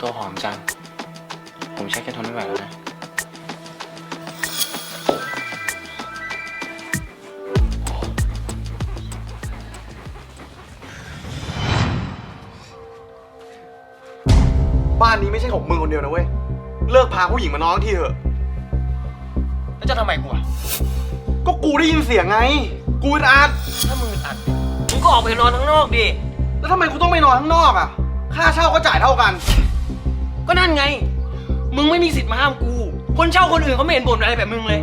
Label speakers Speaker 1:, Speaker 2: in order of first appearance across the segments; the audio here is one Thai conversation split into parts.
Speaker 1: ตัวหอมจัง ผมใช้แค่ทนไม่ไหวแล้วนะ
Speaker 2: บ้านนี้ไม่ใช่ของมึงคนเดียวนะเว้ย เลิกพาผู้หญิงมานอนทีเถอะ
Speaker 1: แล้วจะทำไมกูอะ
Speaker 2: ก็กูได้ยินเสียงไง กูอึดอัด
Speaker 1: ถ้ามึงอึดอัดมึงก็ออกไปนอนข้างนอกดิ
Speaker 2: แล้วทำไมกูต้องไปนอนข้างนอกอะ ค่าเช่าก็จ่ายเท่ากัน
Speaker 1: ก็นั่นไง มึงไม่มีสิทธิ์มาห้ามกู คนเช่าคนอื่นเขาไม่เห็นบ่นอะไรแบบมึงเลย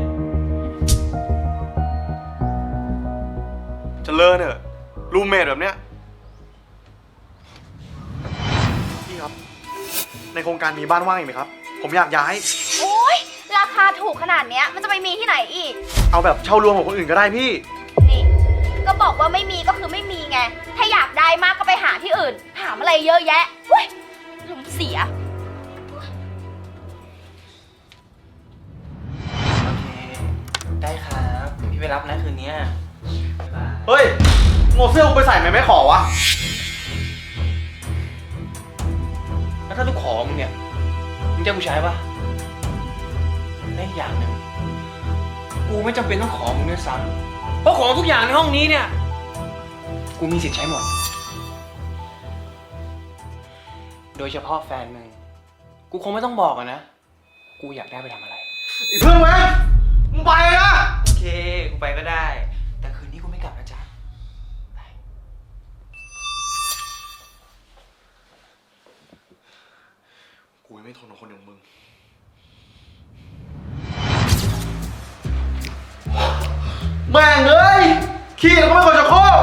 Speaker 2: เจะเลินเถอะรูมเมทแบบเนี้ย พี่ครับ ในโครงการมีบ้านว่างอีกไหมครับ ผมอยากย้าย
Speaker 3: โอ๊ยราคาถูกขนาดเนี้ยมันจะไปมีที่ไหนอีก
Speaker 2: เอาแบบเช่ารวมของคนอื่นก็ได้พี่
Speaker 3: นี่ ก็บอกว่าไม่มีก็คือไม่มีไง ถ้าอยากได้มากก็ไปหาที่อื่น หาอะไรเยอะแยะเว้ยลมณ์เสีย
Speaker 1: รับเดี๋ยวพี่ไปรับนะคืนนี้บ๊ายบาย
Speaker 2: เฮ้ยโงเสื้อกูไปใส่ไหมไม่ขอวะ
Speaker 1: แล้วถ้าลูกขอมึงเนี่ย มึงจะให้กูใช้ปะและอีกอย่างหนึ่ง กูไม่จำเป็นต้องขอมึงด้วยซ้ำเพราะของทุกอย่างในห้องนี้เนี่ย กูมีสิทธิ์ใช้หมด โดยเฉพาะแฟนมึง กูคงไม่ต้องบอกอะนะ กูอยากได้ไปทำอะไร
Speaker 2: ไอ้เพื่อนแว้นมึงไปนะ
Speaker 1: โอเค กูไปก็ได้ แต่คืนนี้กูไม่กลับนะจ๊ะไป
Speaker 2: กูยังไม่ทนกับคนอย่างมึง แม่งเลยขี้แล้วก็ไม่ควรจะโคก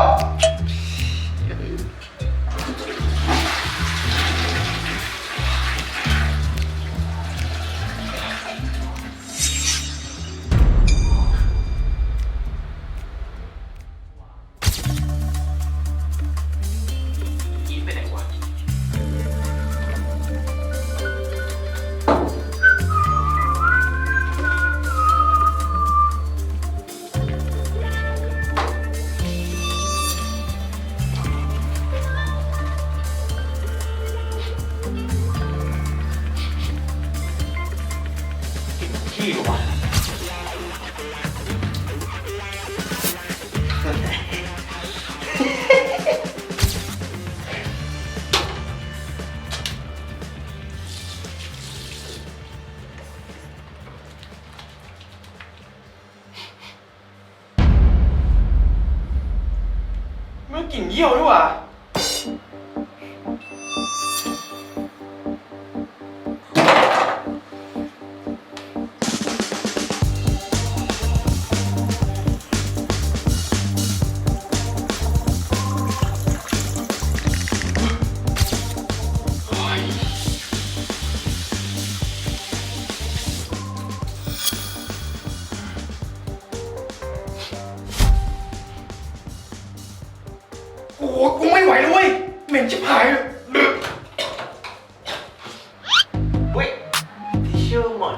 Speaker 1: ขี้เหรอวะมันกลิ่นเยี่ยวด้วยว่ะ วแล้วเว้ยเหม็นชิบหายเลยเว้ยทิชชู่หมด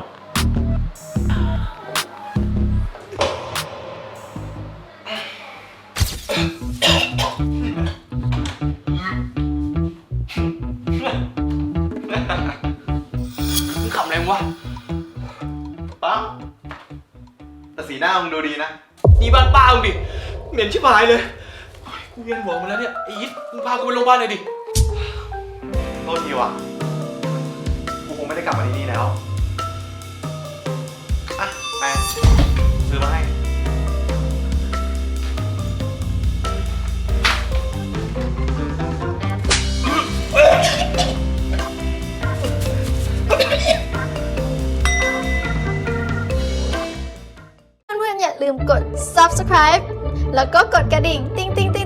Speaker 1: มึงขำอะไรมึงวะ
Speaker 2: ปั๊มแต่สีหน้ามึงดูดีนะ
Speaker 1: นี่บ้านป้ามึงดิเหม็นชิบหายเลยโอ้ย กูเวียนหัวหมาแล้วเนี่ยไอ้ยิดมึงพากูไปโรงพยาบาลหน่อยดิ
Speaker 2: โทษทีว่ะ กูคงไม่ได้กลับมาที่นี่แล้ว อะแม่ซื้อมาให้
Speaker 4: เพื่อนๆอย่าลืมกด subscribe แล้วก็กดกระดิ่ง ติ๊งติ๊งติ๊งติ๊ง